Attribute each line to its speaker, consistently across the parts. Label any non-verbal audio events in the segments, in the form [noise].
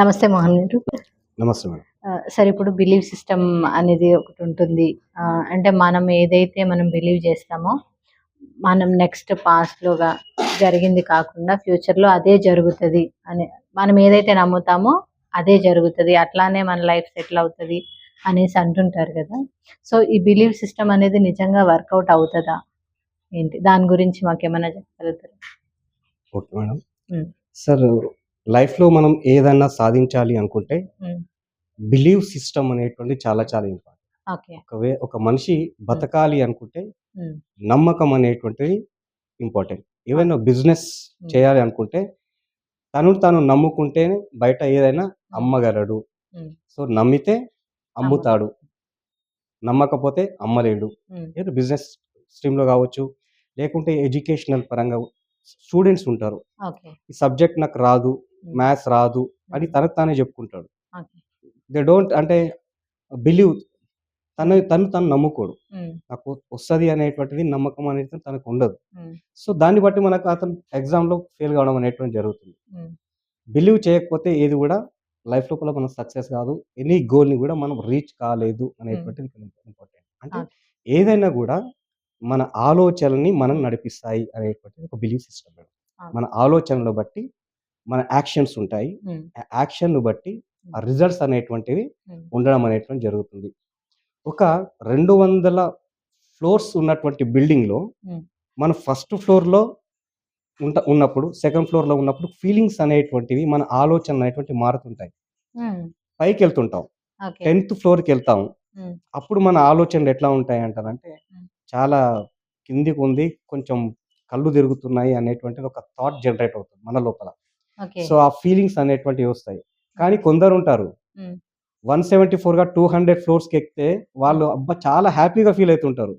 Speaker 1: నమస్తే మోహన్ గారు.
Speaker 2: నమస్తే మేడం.
Speaker 1: సరే ఇప్పుడు బిలీవ్ సిస్టమ్ అనేది ఒకటి ఉంటుంది. అంటే మనం ఏదైతే మనం బిలీవ్ చేస్తామో మనం నెక్స్ట్ పాస్ట్లోగా జరిగింది కాకుండా ఫ్యూచర్లో అదే జరుగుతుంది అని మనం ఏదైతే నమ్ముతామో అదే జరుగుతుంది. అట్లానే మన లైఫ్ సెటిల్ అవుతుంది అనేసి అంటుంటారు కదా. సో ఈ బిలీవ్ సిస్టమ్ అనేది నిజంగా వర్కౌట్ అవుతుందా? ఏంటి? దాని గురించి మాకేమైనా చెప్పగలుగుతారు?
Speaker 2: Okay madam. సార్ లైఫ్లో మనం ఏదన్నా సాధించాలి అనుకుంటే. బిలీవ్ సిస్టమ్ అనేటువంటి చాలా చాలా ఇంపార్టెంట్ ఒక మనిషి బతకాలి అనుకుంటే
Speaker 1: మ్మ్.
Speaker 2: నమ్మకం అనేటువంటిది ఇంపార్టెంట్ ఏవైనా బిజినెస్. చేయాలి అనుకుంటే తను తాను నమ్ముకుంటే బయట ఏదైనా అమ్మగలడు
Speaker 1: మ్మ్.
Speaker 2: సో నమ్మితే అమ్ముతాడు నమ్మకపోతే అమ్మలేడు
Speaker 1: మ్మ్.
Speaker 2: ఏదో బిజినెస్ స్ట్రీమ్లో కావచ్చు లేకుంటే ఎడ్యుకేషనల్ పరంగా స్టూడెంట్స్ ఉంటారు ఈ సబ్జెక్ట్ నాకు రాదు. మ్యాథ్స్ రాదు అని తనకు తానే చెప్పుకుంటాడు. దే డోంట్ అంటే బిలీవ్ తను తను తను నమ్ముకోడు.
Speaker 1: మ్మ్.
Speaker 2: నాకు వస్తుంది అనేటువంటిది నమ్మకం అనేది తనకు ఉండదు. సో దాన్ని బట్టి మనకు అతను ఎగ్జామ్లో ఫెయిల్ కావడం అనేటువంటి జరుగుతుంది. బిలీవ్ చేయకపోతే ఏది కూడా లైఫ్ లోపల మనం సక్సెస్ కాదు. ఎనీ గోల్ని కూడా మనం రీచ్ కాలేదు అనేటువంటిది ఇంపార్టెంట్. అంటే. ఏదైనా కూడా మన ఆలోచనల్ని మనం నడిపిస్తాయి అనేటువంటిది ఒక బిలీవ్ సిస్టమ్. మన ఆలోచనలు బట్టి మన యాక్షన్స్ ఉంటాయి
Speaker 1: మ్మ్.
Speaker 2: ఆ యాక్షన్ బట్టి ఆ రిజల్ట్స్ అనేటువంటివి. ఉండడం అనేటువంటి జరుగుతుంది ఒక రెండు వందల ఫ్లోర్స్ ఉన్నటువంటి బిల్డింగ్లో. మన ఫస్ట్ ఫ్లోర్లో ఉంట ఉన్నప్పుడు సెకండ్ ఫ్లోర్లో ఉన్నప్పుడు ఫీలింగ్స్ అనేటువంటివి మన ఆలోచన అనేటువంటి మారుతుంటాయి. పైకి వెళ్తుంటాం టెన్త్ ఫ్లోర్కి వెళ్తాం. అప్పుడు మన ఆలోచనలు ఎట్లా ఉంటాయి అంటారంటే. చాలా కిందికి ఉంది కొంచెం కళ్ళు తిరుగుతున్నాయి అనేటువంటి ఒక థాట్ జనరేట్ అవుతుంది మన లోపల సో ఆ ఫీలింగ్స్ అనేటువంటివి వస్తాయి. కానీ కొందరు ఉంటారు. వన్ సెవెంటీ ఫోర్గా టూ హండ్రెడ్ ఫ్లోర్స్కి ఎక్కితే వాళ్ళు అబ్బా చాలా హ్యాపీగా ఫీల్ అవుతుంటారు.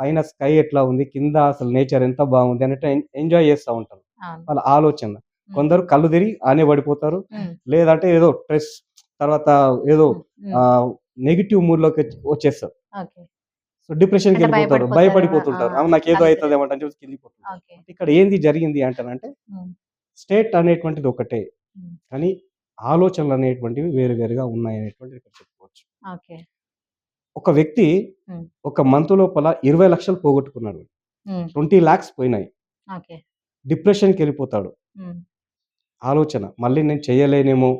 Speaker 2: పైన స్కై ఎట్లా ఉంది? కింద అసలు నేచర్ ఎంత బాగుంది? అన్నట్టు ఎంజాయ్ చేస్తూ ఉంటారు. వాళ్ళ ఆలోచన. కొందరు కళ్ళు తిరిగి ఆనే పడిపోతారు. లేదంటే ఏదో స్ట్రెస్ తర్వాత ఏదో. నెగిటివ్ మూడ్లోకి వచ్చి- వచ్చేస్తారు. సో
Speaker 1: డిప్రెషన్కి
Speaker 2: వెళ్ళిపోతారు. భయపడిపోతుంటారు. నాకు ఏదో. అవుతుంది ఏమంటే ఇక్కడ ఏంది జరిగింది అంటారంటే
Speaker 1: మ్మ్.
Speaker 2: స్టేట్ అనేటువంటిది ఒకటే. కానీ ఆలోచనలు అనేటువంటివి వేరు వేరుగా ఉన్నాయి అనేటువంటిది ఇక్కడ చెప్పుకోవచ్చు ఒక వ్యక్తి. ఒక మంత్ లోపల ఇరవై లక్షలు పోగొట్టుకున్నాడు. ట్వంటీ ల్యాక్స్ పోయినాయి డిప్రెషన్కి వెళ్ళిపోతాడు. ఆలోచన మళ్ళీ నేను చేయలేనేమో.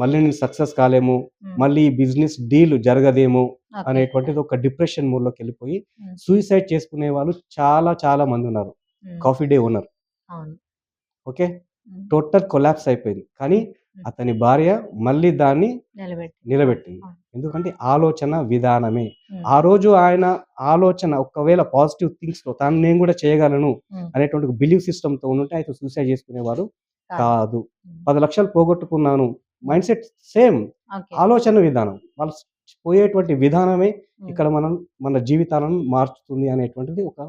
Speaker 2: మళ్ళీ నేను సక్సెస్ కాలేమో. మళ్ళీ ఈ బిజినెస్ డీల్ జరగదేమో. అనేటువంటిది ఒక డిప్రెషన్ మూడ్లోకి వెళ్ళిపోయి. సూసైడ్ చేసుకునే వాళ్ళు చాలా చాలా మంది ఉన్నారు. Coffee day owner okay. Total collapse అయిపోయింది కానీ. అతని భార్య మళ్ళీ దాన్ని
Speaker 1: నిలబెట్టి
Speaker 2: నిలబెట్టింది. ఎందుకంటే ఆలోచన విధానమే. ఆ రోజు ఆయన ఆలోచన ఒకవేళ పాజిటివ్ థింగ్స్తో తాను నేను కూడా చేయగలను. అనేటువంటి బిలీవ్ సిస్టమ్తో ఉంటే అయితే సూసైడ్ చేసుకునేవారు
Speaker 1: కాదు.
Speaker 2: పది లక్షలు పోగొట్టుకున్నాను మైండ్ సెట్ సేమ్ ఆలోచన విధానం వాళ్ళు పోయేటువంటి విధానమే. ఇక్కడ మనం మన జీవితాలను మార్చుతుంది అనేటువంటిది ఒక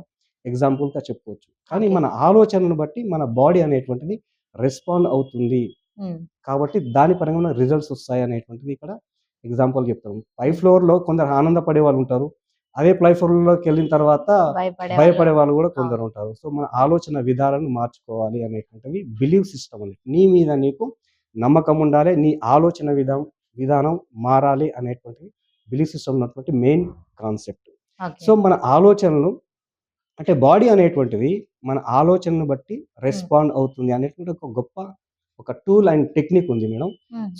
Speaker 2: example గా చెప్పుకోవచ్చు కానీ. మన ఆలోచనను బట్టి మన బాడీ అనేటువంటిది రెస్పాండ్ అవుతుంది. కాబట్టి దాని పరంగా రిజల్ట్స్ వస్తాయి అనేటువంటిది ఇక్కడ ఎగ్జాంపుల్ చెప్తాం పై ఫ్లోర్లో కొందరు ఆనందపడే వాళ్ళు ఉంటారు. అదే ప్లై ఫ్లోర్లోకి వెళ్ళిన తర్వాత
Speaker 1: భయపడే వాళ్ళు.
Speaker 2: కూడా కొందరు ఉంటారు. సో మన ఆలోచన విధానాన్ని మార్చుకోవాలి అనేటువంటిది బిలీవ్ సిస్టమ్ అని నీ మీద నీకు నమ్మకం ఉండాలి నీ ఆలోచన విధానం విధానం మారాలి అనేటువంటిది బిలీవ్ సిస్టమ్ ఉన్నటువంటి మెయిన్ కాన్సెప్ట్. సో మన ఆలోచనలు అంటే బాడీ అనేటువంటిది మన ఆలోచనను బట్టి రెస్పాండ్ అవుతుంది అనేటువంటి ఒక గొప్ప ఒక టూల్ అండ్ టెక్నిక్ ఉంది madam.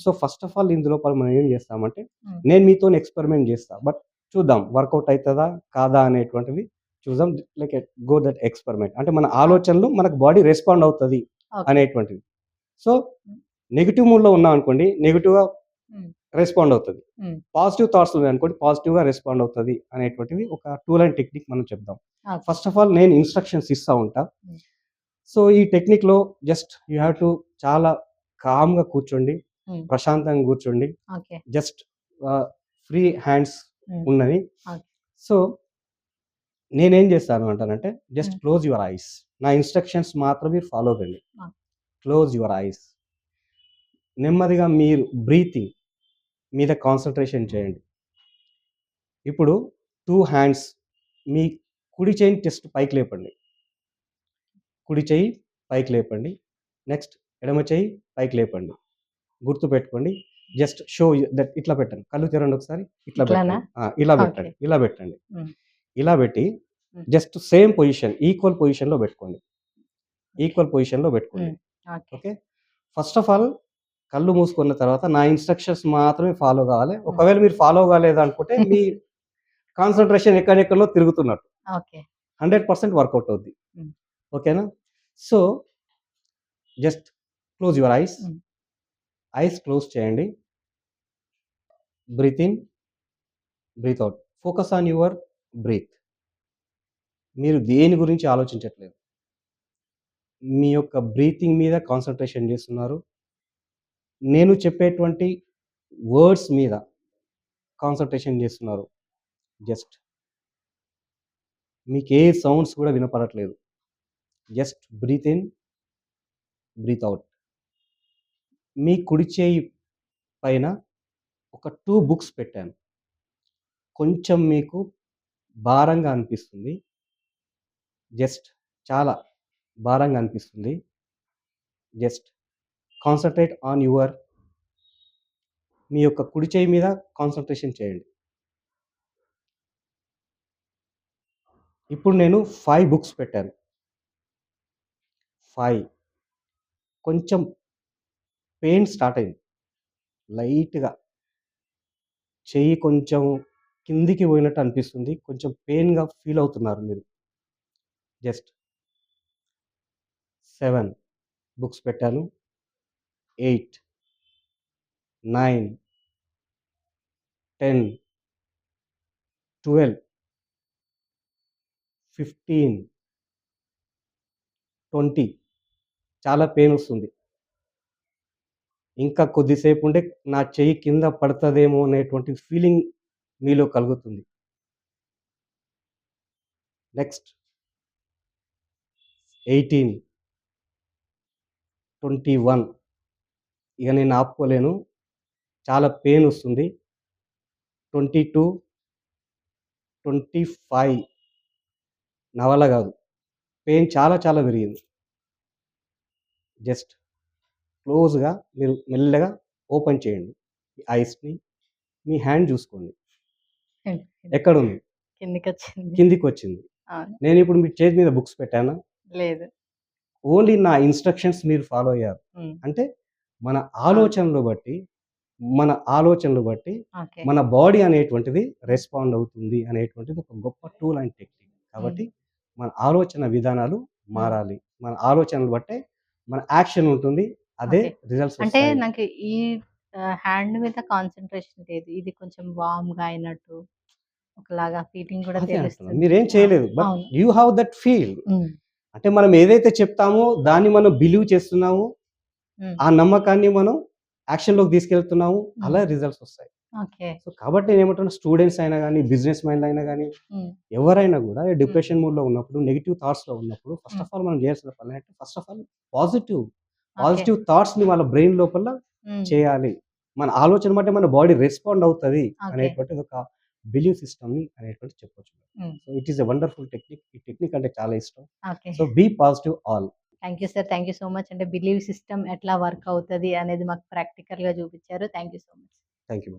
Speaker 2: So first of all ఇందులో మనం ఏం చేస్తామంటే. నేను మీతో ఎక్స్పెరిమెంట్ చేస్తా బట్ చూద్దాం వర్కౌట్ అవుతుందా కాదా అనేటువంటిది చూద్దాం లైక్ గో దట్ ఎక్స్పెరిమెంట్ అంటే మన ఆలోచనలు మనకు బాడీ రెస్పాండ్ అవుతుంది. అనేటువంటిది సో నెగిటివ్ మూడ్లో ఉన్నాం అనుకోండి నెగిటివ్గా. రెస్పాండ్ అవుతుంది. పాజిటివ్ థాట్స్ ఉన్నాయి అనుకోండి పాజిటివ్గా రెస్పాండ్ అవుతుంది అనేటువంటిది ఒక టూల్ అండ్ టెక్నిక్ మనం చెప్దాం. ఫస్ట్ ఆఫ్ ఆల్ నేను ఇన్స్ట్రక్షన్స్ ఇస్తా ఉంటా. సో ఈ టెక్నిక్లో జస్ట్ యూ హ్యావ్ టు చాలా కామ్గా కూర్చోండి. ప్రశాంతంగా కూర్చోండి జస్ట్ ఫ్రీ హ్యాండ్స్. ఉన్నది. సో నేనేం చేస్తాను అంటానంటే జస్ట్. క్లోజ్ యువర్ ఐస్ నా ఇన్స్ట్రక్షన్స్ మాత్రం మీరు ఫాలో కండి
Speaker 1: Okay.
Speaker 2: క్లోజ్ యువర్ ఐస్ నెమ్మదిగా మీరు బ్రీతింగ్ మీద కాన్సన్ట్రేషన్ చేయండి. ఇప్పుడు టూ హ్యాండ్స్ మీ కుడి చేయి టెస్ట్ పైకి లేపండి. కుడి చేయి పైకి లేపండి. నెక్స్ట్ ఎడమ చేయి పైకి లేపండి. గుర్తుపెట్టుకోండి జస్ట్ షో దట్ ఇట్లా పెట్టండి. కళ్ళు తెరండి ఒకసారి. ఇట్లా? పెట్టండి. ఇలా. పెట్టండి. ఇలా పెట్టండి. ఇలా పెట్టి. జస్ట్ సేమ్ పొజిషన్ ఈక్వల్ పొజిషన్లో పెట్టుకోండి. ఈక్వల్ పొజిషన్లో పెట్టుకోండి.
Speaker 1: ఓకే.
Speaker 2: ఫస్ట్ ఆఫ్ ఆల్ కళ్ళు మూసుకున్న తర్వాత నా ఇన్స్ట్రక్షన్స్ మాత్రమే ఫాలో కావాలి. ఒకవేళ మీరు ఫాలో కాలేదు అనుకుంటే [laughs] మీ కాన్సన్ట్రేషన్ ఎక్కడెక్కడో తిరుగుతున్నట్టు. హండ్రెడ్ పర్సెంట్ వర్కౌట్ అవుద్ది.
Speaker 1: Mm.
Speaker 2: ఓకేనా? So just close your eyes. Eyes close చేయండి. Breath in breath out focus on your breath మీరు దేని గురించి ఆలోచించట్లేదు. మీ యొక్క బ్రీతింగ్ మీద కాన్సన్ట్రేషన్ చేస్తున్నారు. నేను చెప్పేటువంటి వర్డ్స్ మీద కాన్సన్ట్రేషన్ చేస్తున్నారు. జస్ట్ మీకు ఏ సౌండ్స్ కూడా వినపడట్లేదు. Just breath in breath out మీ కుడి చేయి పైన ఒక టూ బుక్స్ పెట్టాను. కొంచెం మీకు భారంగా అనిపిస్తుంది. జస్ట్ చాలా భారంగా అనిపిస్తుంది. జస్ట్ కాన్సన్ట్రేట్ ఆన్ యువర్ మీ యొక్క కుడి చేయి మీద కాన్సన్ట్రేషన్ చేయండి. ఇప్పుడు నేను ఫైవ్ బుక్స్ పెట్టాను. ఫైవ్ కొంచెం పెయిన్ స్టార్ట్ అయింది. లైట్గా. చెయ్యి కొంచెం కిందికి పోయినట్టు అనిపిస్తుంది. కొంచెం పెయిన్గా ఫీల్ అవుతున్నారు మీరు. జస్ట్ సెవెన్ బుక్స్ పెట్టాను. Eight nine ten twelve fifteen twenty. చాలా పెయిన్ వస్తుంది. ఇంకా కొద్దిసేపు ఉంటే నా చెయ్యి కింద పడుతుందేమో అనేటువంటి ఫీలింగ్ మీలో కలుగుతుంది. Next eighteen twenty one. ఇక నేను ఆపుకోలేను. చాలా పెయిన్ వస్తుంది. ట్వంటీ టూ ట్వంటీ ఫైవ్ నా వల్ల కాదు. పెయిన్ చాలా చాలా పెరిగింది. జస్ట్ క్లోజ్గా మీరు మెల్లగా ఓపెన్ చేయండి. మీ ఐస్ని మీ హ్యాండ్ చూసుకోండి. ఎక్కడ ఉంది
Speaker 1: కిందికి వచ్చింది
Speaker 2: కిందికి వచ్చింది నేను ఇప్పుడు మీ చేతి మీద బుక్స్ పెట్టాను?
Speaker 1: లేదు.
Speaker 2: ఓన్లీ నా ఇన్స్ట్రక్షన్స్ మీరు ఫాలో అయ్యారు. అంటే మన ఆలోచనలు బట్టి మన ఆలోచనలు బట్టి మన బాడీ అనేటువంటిది రెస్పాండ్ అవుతుంది అనేటువంటిది ఒక గొప్ప టూల్ అండ్ టెక్నిక్. కాబట్టి మన ఆలోచన విధానాలు మారాలి. మన ఆలోచనలు బట్టే మన యాక్షన్ ఉంటుంది. అదే. రిజల్ట్స్
Speaker 1: అంటే నాకు ఈ హ్యాండ్ మీద కాన్సన్ట్రేషన్ లేదు. ఇది కొంచెం వామ్గా అయినట్టు ఒకలాగా ఫీలింగ్ కూడా తెలుస్తుంది.
Speaker 2: మీరేం చేయలేదు. But. You have that feel. అంటే మనం ఏదైతే చెప్తామో దాన్ని మనం బిలీవ్ చేస్తున్నాము ఆ నమ్మకాన్ని మనం యాక్షన్లోకి తీసుకెళ్తున్నాము అలా రిజల్ట్స్ వస్తాయి. సో కాబట్టి నేను ఏమంటున్నా స్టూడెంట్స్ అయినా కానీ బిజినెస్ మైండ్ అయినా కానీ ఎవరైనా కూడా డిప్రెషన్ మూడ్లో ఉన్నప్పుడు నెగిటివ్ థాట్స్లో ఉన్నప్పుడు ఫస్ట్ ఆఫ్ ఆల్ మనం చేయాల్సిన పని అంటే first of all positive. Positive థాట్స్ని వాళ్ళ బ్రెయిన్ లోపల చేయాలి. మన ఆలోచన బట్టి మన బాడీ రెస్పాండ్ అవుతుంది
Speaker 1: Okay.
Speaker 2: అనేటువంటిది ఒక బిలీవ్ సిస్టమ్ని అనేటువంటి చెప్పొచ్చు. So it is a wonderful technique. ఈ టెక్నిక్ అంటే చాలా ఇష్టం. So be positive all.
Speaker 1: Thank you sir. Thank you so much. అంటే బిలీవ్ సిస్టమ్ ఎట్లా వర్క్ అవుతుంది అనేది మాకు ప్రాక్టికల్గా చూపించారు. Thank you so much.
Speaker 2: Thank you